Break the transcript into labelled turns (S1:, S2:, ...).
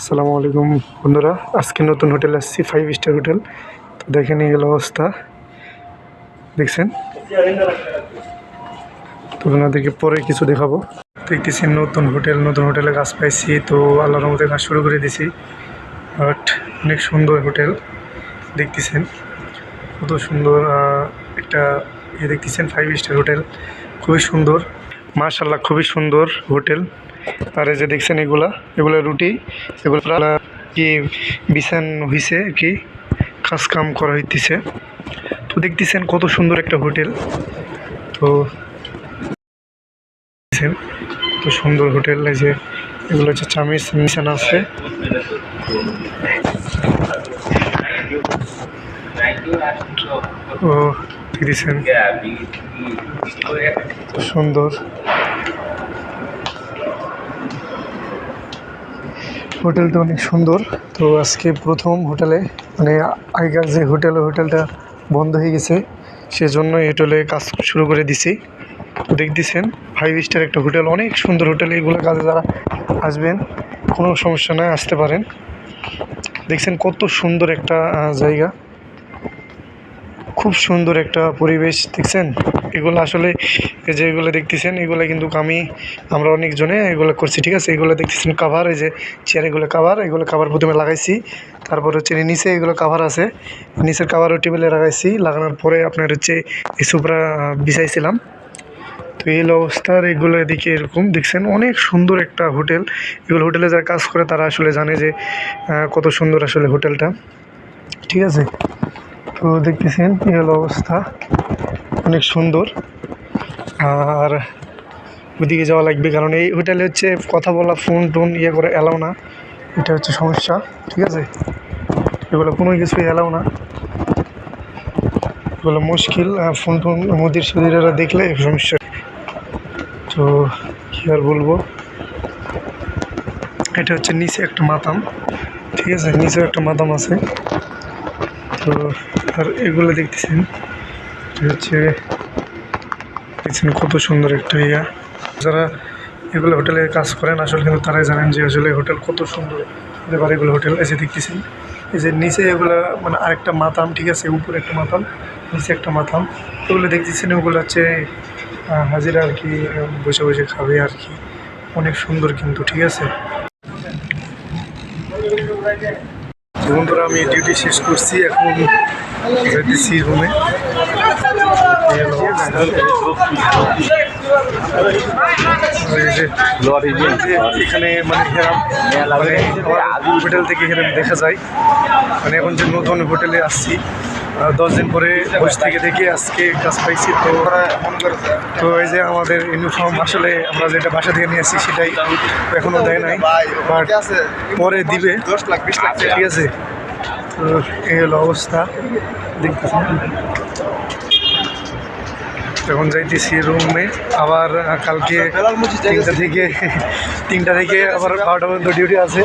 S1: আসসালামু আলাইকুম বন্ধুরা। আজকে নতুন হোটেল আসছি ফাইভ স্টার হোটেল। তো দেখেন এই হলো অবস্থা। দেখছেন? তো ওনাদেরকে পরে কিছু দেখাবো। দেখতেছি নতুন হোটেল, নতুন হোটেলে কাজ পাইছি। তো আল্লাহর মধ্যে কাজ শুরু করে দিছি। বাট অনেক সুন্দর হোটেল। দেখতেছেন? কত সুন্দর একটা ইয়ে দেখতেছেন ফাইভ স্টার হোটেল। খুবই সুন্দর। মার্শাল্লাহ খুবই সুন্দর হোটেল। আর এই যে দেখছেন এগুলা এগুলা রুটি, এগুলো কি বিছান হয়েছে কি, কাজ কাম করা হইতেছে। তো দেখতেছেন কত সুন্দর একটা হোটেল। তো কত সুন্দর হোটেল, এই যে এগুলো হচ্ছে চামিচ, মিশান আছে। ও কত সুন্দর। হোটেলটা অনেক সুন্দর। তো আজকে প্রথম হোটেলে মানে আগেকার যে হোটেল হোটেলটা বন্ধ হয়ে গেছে। সেজন্য হোটেলে কাজ শুরু করে দিছি। দেখতেছেন ফাইভ স্টার একটা হোটেল, অনেক সুন্দর হোটেল। এগুলো কাজে যারা আসবেন, কোনো সমস্যা নয় আসতে পারেন। দেখছেন কত সুন্দর একটা জায়গা। খুব সুন্দর একটা পরিবেশ, দেখছেন? এগুলো আসলে যে এগুলো দেখতেছেন, এগুলো কিন্তু আমি, আমরা অনেকজনে এগুলো করছি, ঠিক আছে? এগুলো দেখতেছেন কাভার এই যে চেয়ার এগুলো কাভার এগুলো কাভার প্রথমে লাগাইছি, তারপর হচ্ছে নিচে এগুলো কাভার আছে, নিচের কাভারও টেবিলে লাগাইছি, লাগানোর পরে আপনার হচ্ছে এই সুপরা বিছাইছিলাম। তো এই অবস্থার এগুলো এদিকে এরকম, দেখছেন? অনেক সুন্দর একটা হোটেল। এগুলো হোটেলে যারা কাজ করে তারা আসলে জানে যে কত সুন্দর আসলে হোটেলটা, ঠিক আছে? তো দেখতেছেন, এই হলো অবস্থা। অনেক সুন্দর। আর ওদিকে যাওয়া লাগবে, কারণ এই হোটেলে হচ্ছে কথা বলা ফোন টোন ইয়ে করে এলাও না। এটা হচ্ছে সমস্যা, ঠিক আছে? এগুলো কোনো কিছুই এলাও না। এগুলো মুশকিল ফোন টোন মুদির সুদিরেরা দেখলে সমস্যা। তো কী আর বলব? এটা হচ্ছে নিচে একটা মাতাম, ঠিক আছে? নিচে একটা মাতাম আছে। তো আর এগুলো দেখতেছেন। হচ্ছে দেখছেন কত সুন্দর একটা ইয়া। যারা এগুলো হোটেলে কাজ করেন, আসলে কিন্তু তারাই জানেন যে আসলে হোটেল কত সুন্দর হতে পারে এগুলো হোটেল। এসে দেখতেছেন, এই যে নিচে এগুলো মানে আরেকটা মাথাম ঠিক আছে, উপরে একটা মাথাম নিচে একটা মাথাম এগুলো দেখতেছেন ওগুলো হচ্ছে হাজিরা আর কি বসে বসে খাবে আর কি। অনেক সুন্দর কিন্তু, ঠিক আছে। বন্ধুরা, আমি ডিউটি শেষ করছি, এখন যেতেছি রুমে এখানে মানে হেরাম মানে হোটেল থেকে হেরাম দেখা যায়। মানে এখন যে নতুন হোটেলে আসছি দশ দিন পরে বসে থেকে দেখি আজকে কাজ পাইছি, তো তো এই যে আমাদের ইউনিফর্ম আসলে আমরা যেটা বাসা থেকে নিয়ে আসছি সেটাই এখনও দেয় নাই। পরে দিবে।
S2: দশ লাখ লাখ
S1: ঠিক আছে। তো এই হলো অবস্থা। এখন যাইতেছি রুমে আবার কালকে তিনটা থেকে তিনটা থেকে আবার বারোটা পর্যন্ত ডিউটি আছে।